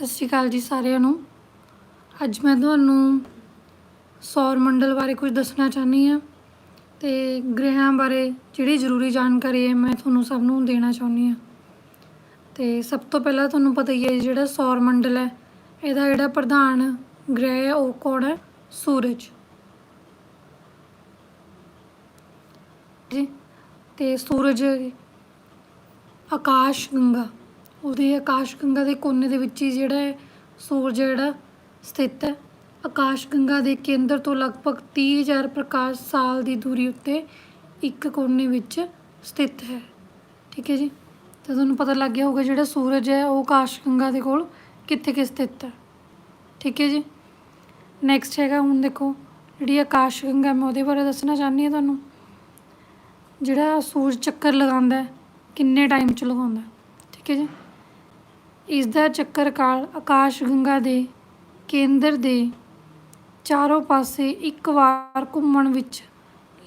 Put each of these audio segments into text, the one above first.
ਸਤਿ ਸ਼੍ਰੀ ਅਕਾਲ ਜੀ ਸਾਰਿਆਂ ਨੂੰ। ਅੱਜ ਮੈਂ ਤੁਹਾਨੂੰ ਸੌਰ ਮੰਡਲ ਬਾਰੇ ਕੁਝ ਦੱਸਣਾ ਚਾਹੁੰਦੀ ਹਾਂ ਤੇ ਗ੍ਰਹਿਆਂ ਬਾਰੇ ਜਿਹੜੀ ਜ਼ਰੂਰੀ ਜਾਣਕਾਰੀ ਹੈ ਮੈਂ ਤੁਹਾਨੂੰ ਸਭ ਨੂੰ ਦੇਣਾ ਚਾਹੁੰਦੀ ਹਾਂ। ਤੇ ਸਭ ਤੋਂ ਪਹਿਲਾਂ ਤੁਹਾਨੂੰ ਪਤਾ ਹੀ ਹੈ ਜਿਹੜਾ ਸੌਰ ਮੰਡਲ ਹੈ, ਇਹਦਾ ਜਿਹੜਾ ਪ੍ਰਧਾਨ ਗ੍ਰਹਿ ਹੈ ਉਹ ਕੌਣ ਹੈ? ਸੂਰਜ। ਜੀ, ਤੇ ਸੂਰਜ, ਆਕਾਸ਼, ਗੰਗਾ। ਉਹਦੇ ਆਕਾਸ਼ ਗੰਗਾ ਦੇ ਕੋਨੇ ਦੇ ਵਿੱਚ ਹੀ ਜਿਹੜਾ ਹੈ, ਸੂਰਜ ਜਿਹੜਾ ਸਥਿਤ ਹੈ। ਆਕਾਸ਼ ਗੰਗਾ ਦੇ ਕੇਂਦਰ ਤੋਂ ਲਗਭਗ 30000 ਪ੍ਰਕਾਸ਼ ਸਾਲ ਦੀ ਦੂਰੀ ਉੱਤੇ ਇੱਕ ਕੋਨੇ ਵਿੱਚ ਸਥਿਤ ਹੈ। ਠੀਕ ਹੈ ਜੀ? ਤਾਂ ਤੁਹਾਨੂੰ ਪਤਾ ਲੱਗ ਗਿਆ ਹੋਊਗਾ ਜਿਹੜਾ ਸੂਰਜ ਹੈ, ਉਹ ਆਕਾਸ਼ ਗੰਗਾ ਦੇ ਕੋਲ ਕਿੱਥੇ ਕਿ ਸਥਿਤ ਹੈ। ਠੀਕ ਹੈ ਜੀ? ਨੈਕਸਟ ਹੈਗਾ ਹੁਣ ਦੇਖੋ, ਜਿਹੜੀ ਆਕਾਸ਼ ਗੰਗਾ, ਮੈਂ ਉਹਦੇ ਬਾਰੇ ਦੱਸਣਾ ਚਾਹੁੰਦੀ ਹਾਂ ਤੁਹਾਨੂੰ। ਜਿਹੜਾ ਸੂਰਜ ਚੱਕਰ ਲਗਾਉਂਦਾ ਕਿੰਨੇ ਟਾਈਮ 'ਚ ਲਗਾਉਂਦਾ ਠੀਕ ਹੈ ਜੀ? ਇਸ ਦਾ ਚੱਕਰ ਕਾਲ ਆਕਾਸ਼ ਗੰਗਾ ਦੇ ਕੇਂਦਰ ਦੇ ਚਾਰੋਂ ਪਾਸੇ ਇੱਕ ਵਾਰ ਘੁੰਮਣ ਵਿੱਚ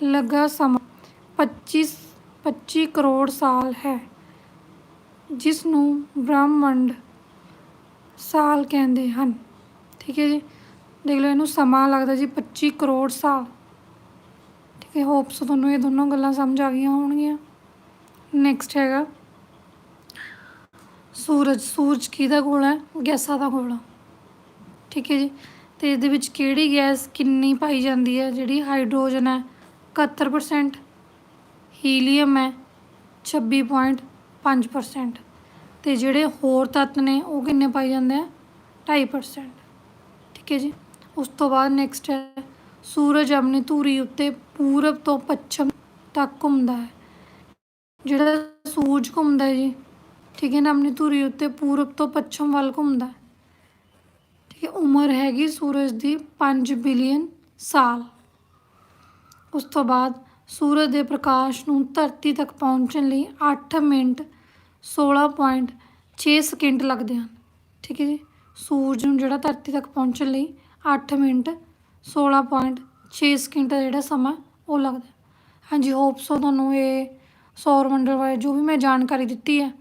ਲੱਗਾ ਸਮਾਂ 25 25 ਕਰੋੜ ਸਾਲ ਹੈ, ਜਿਸ ਨੂੰ ਬ੍ਰਹਮੰਡ ਸਾਲ ਕਹਿੰਦੇ ਹਨ। ਠੀਕ ਹੈ ਜੀ? ਦੇਖ ਲਓ, ਇਹਨੂੰ ਸਮਾਂ ਲੱਗਦਾ ਜੀ 25 ਕਰੋੜ ਸਾਲ। ਠੀਕ ਹੈ ਹੋਪਸ ਤੁਹਾਨੂੰ ਇਹ ਦੋਨੋਂ ਗੱਲਾਂ ਸਮਝ ਆ ਗਈਆਂ ਹੋਣਗੀਆਂ। ਨੈਕਸਟ ਹੈਗਾ। ਸੂਰਜ ਸੂਰਜ ਕਿਹਦਾ ਗੋਲਾ ਹੈ? ਗੈਸਾਂ ਦਾ ਗੋਲਾ ਠੀਕ ਹੈ ਜੀ। ਤੇ ਇਹਦੇ ਵਿੱਚ ਕਿਹੜੀ ਗੈਸ ਕਿੰਨੀ ਪਾਈ ਜਾਂਦੀ ਹੈ? ਜਿਹੜੀ ਹਾਈਡਰੋਜਨ ਹੈ 71% ਹੀਲੀਅਮ ਹੈ 26.5% ਤੇ ਜਿਹੜੇ ਹੋਰ ਤੱਤ ਨੇ, ਉਹ ਕਿੰਨੇ ਪਾਈ ਜਾਂਦੇ ਆ? 2.5% ਠੀਕ ਹੈ ਜੀ। ਉਸ ਤੋਂ ਬਾਅਦ ਨੈਕਸਟ ਹੈ, ਸੂਰਜ ਆਪਣੀ ਧੂਰੀ ਉੱਤੇ ਪੂਰਬ ਤੋਂ ਪੱਛਮ ਤੱਕ ਘੁੰਮਦਾ ਹੈ। ਜਿਹੜਾ ਸੂਰਜ ਘੁੰਮਦਾ ਹੈ ਜੀ ਠੀਕ ਹੈ ਨਾ, ਆਪਣੀ ਧੁਰੀ ਉੱਤੇ ਪੂਰਬ ਤੋਂ ਪੱਛਮ ਵੱਲ ਘੁੰਮਦਾ ਠੀਕ ਹੈ, ਉਮਰ ਹੈਗੀ ਸੂਰਜ ਦੀ 5 ਬਿਲੀਅਨ ਸਾਲ। ਉਸ ਤੋਂ ਬਾਅਦ ਸੂਰਜ ਦੇ ਪ੍ਰਕਾਸ਼ ਨੂੰ ਧਰਤੀ ਤੱਕ ਪਹੁੰਚਣ ਲਈ 8 ਮਿੰਟ 16.6 ਸਕਿੰਟ ਲੱਗਦੇ ਹਨ। ਠੀਕ ਹੈ ਜੀ, ਸੂਰਜ ਨੂੰ ਜਿਹੜਾ ਧਰਤੀ ਤੱਕ ਪਹੁੰਚਣ ਲਈ 8 ਮਿੰਟ 16.6 ਸਕਿੰਟ ਦਾ ਜਿਹੜਾ ਸਮਾਂ ਉਹ ਲੱਗਦਾ ਹਾਂਜੀ ਹੋਪ ਸੋ ਤੁਹਾਨੂੰ ਇਹ ਸੌਰ ਮੰਡਲ ਬਾਰੇ ਜੋ ਵੀ ਮੈਂ ਜਾਣਕਾਰੀ ਦਿੱਤੀ ਹੈ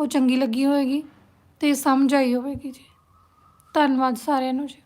ਉਹ ਚੰਗੀ ਲੱਗੀ ਹੋਵੇਗੀ ਤੇ ਸਮਝ ਆਈ ਹੋਵੇਗੀ ਜੀ। ਧੰਨਵਾਦ ਸਾਰਿਆਂ ਨੂੰ ਜੀ।